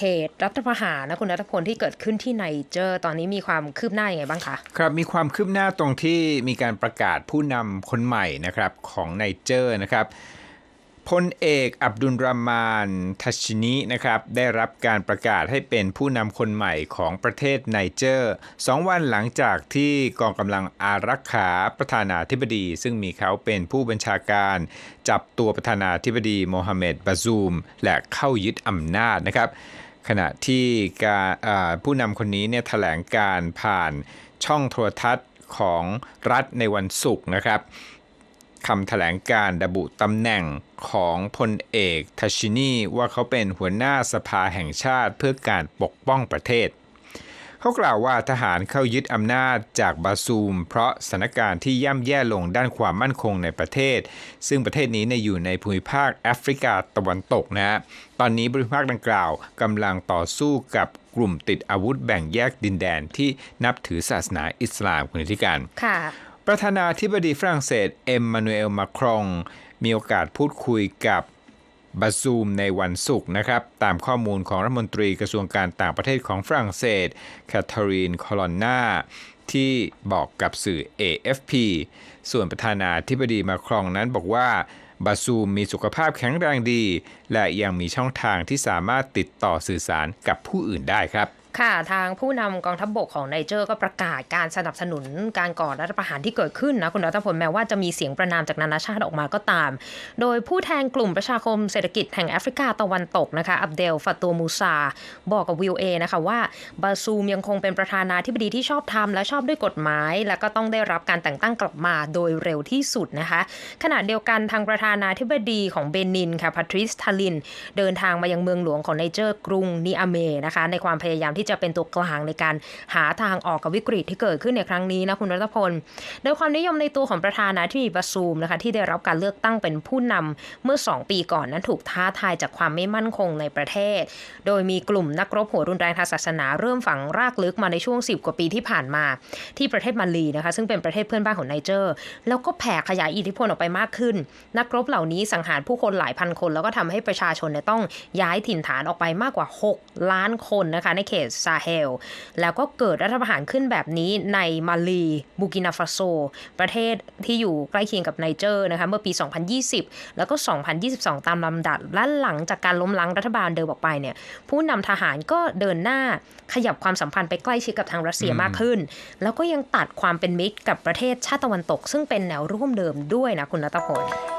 เหตุรัฐประหารนะคุณนัทพลที่เกิดขึ้นที่ไนเจอร์ตอนนี้มีความคืบหน้าอย่างไงบ้างคะ ครับมีความคืบหน้าตรงที่มีการประกาศผู้นำคนใหม่นะครับของไนเจอร์นะครับพลเอกอับดุลรามานทัชชินินะครับได้รับการประกาศให้เป็นผู้นำคนใหม่ของประเทศไนเจอร์สองวันหลังจากที่กองกำลังอารักขาประธานาธิบดี ซึ่งมีเขาเป็นผู้บัญชาการ จับตัวประธานาธิบดีโมฮัมเหม็ดบาซูม และเข้ายึดอำนาจนะครับ ขณะที่การผู้นำคนนี้เนี่ยแถลงการผ่านช่องโทรทัศน์ของรัฐในวันศุกร์นะครับคำแถลงการระบุตำแหน่งของพลเอกทัชินีว่าเขาเป็นหัวหน้าสภาแห่งชาติเพื่อการปกป้องประเทศ เขากล่าวว่าทหารเข้ายึดอำนาจจากบาซูม เพราะสถานการณ์ที่ย่ำแย่ลงด้านความมั่นคงในประเทศ ซึ่งประเทศนี้เนี่ยอยู่ในภูมิภาคแอฟริกาตะวันตกนะฮะตอนนี้ภูมิภาคดังกล่าวกำลังต่อสู้กับกลุ่มติดอาวุธแบ่งแยกดินแดนที่นับถือศาสนาอิสลามคุณธิการค่ะประธานาธิบดีฝรั่งเศสเอ็มมานูเอลมาครองมีโอกาสพูดคุยกับ บาซูมในวันศุกร์นะครับ ตามข้อมูลของรัฐมนตรีกระทรวงการต่างประเทศของฝรั่งเศสแคทเธอรีนคอลอนนาที่บอกกับสื่อ AFP ส่วนประธานาธิบดีมาครองนั้นบอกว่าบาซูมมีสุขภาพแข็งแรงดี และยังมีช่องทางที่สามารถติดต่อสื่อสารกับผู้อื่นได้ครับ ค่ะ ทางผู้นำกองทัพบบกของไนเจอร์ก็ประกาศการสนับสนุนการก่อรัฐประหารที่เกิดขึ้นนะ คุณรัฐพลแม้ว่าจะมีเสียงประนามจากนานาชาติออกมาก็ตาม โดยผู้แทนกลุ่มประชาคมเศรษฐกิจแห่งแอฟริกาตะวันตกนะคะ อับเดลฟัตตัวมูซา บอกกับวิวเอนะคะว่าบาซูมยังคงเป็นประธานาธิบดีที่ชอบธรรมและชอบด้วยกฎหมาย และก็ต้องได้รับการแต่งตั้งกลับมาโดยเร็วที่สุดนะคะ ขณะเดียวกันทางประธานาธิบดีของเบนินค่ะพาทริสทาลิน เดินทางมายังเมืองหลวงของไนเจอร์กรุงนิอาเมนะคะในความพยายามที่จะเป็นตัวกลางในการหาทางออกกับวิกฤตที่เกิดขึ้นในครั้งนี้นะคุณรัตพล โดยความนิยมในตัวของประธานาธิบดีบาซูมนะคะที่ได้รับการเลือกตั้งเป็นผู้นำเมื่อ 2 ปีก่อนนั้นถูกท้าทายจากความไม่มั่นคงในประเทศ โดยมีกลุ่มนักรบหัวรุนแรงทางศาสนาเริ่มฝังรากลึกมาในช่วง 10 กว่าปีที่ผ่านมาที่ประเทศมาลีนะคะซึ่งเป็นประเทศเพื่อนบ้านของไนเจอร์ แล้วก็แผ่ขยายอิทธิพลออกไปมากขึ้น นักรบเหล่านี้สังหารผู้คนหลายพันคน แล้วก็ทำให้ประชาชนต้องย้ายถิ่นฐานออกไปมากกว่า 6 ล้านคนนะคะในเขตซาเฮล แล้วก็เกิดรัฐประหารขึ้นแบบนี้ในมาลีบูกินาฟาโซ ประเทศที่อยู่ใกล้เคียงกับไนเจอร์นะคะเมื่อปี 2020 แล้วก็ 2022 ตามลำดับและหลังจากการล้มล้างรัฐบาลเดิมออกไปเนี่ยผู้นำทหารก็เดินหน้าขยับความสัมพันธ์ไปใกล้ชิดกับทางรัสเซียมากขึ้น แล้วก็ยังตัดความเป็นมิตรกับประเทศชาติตะวันตก ซึ่งเป็นแนวร่วมเดิมด้วยนะคุณนัตพล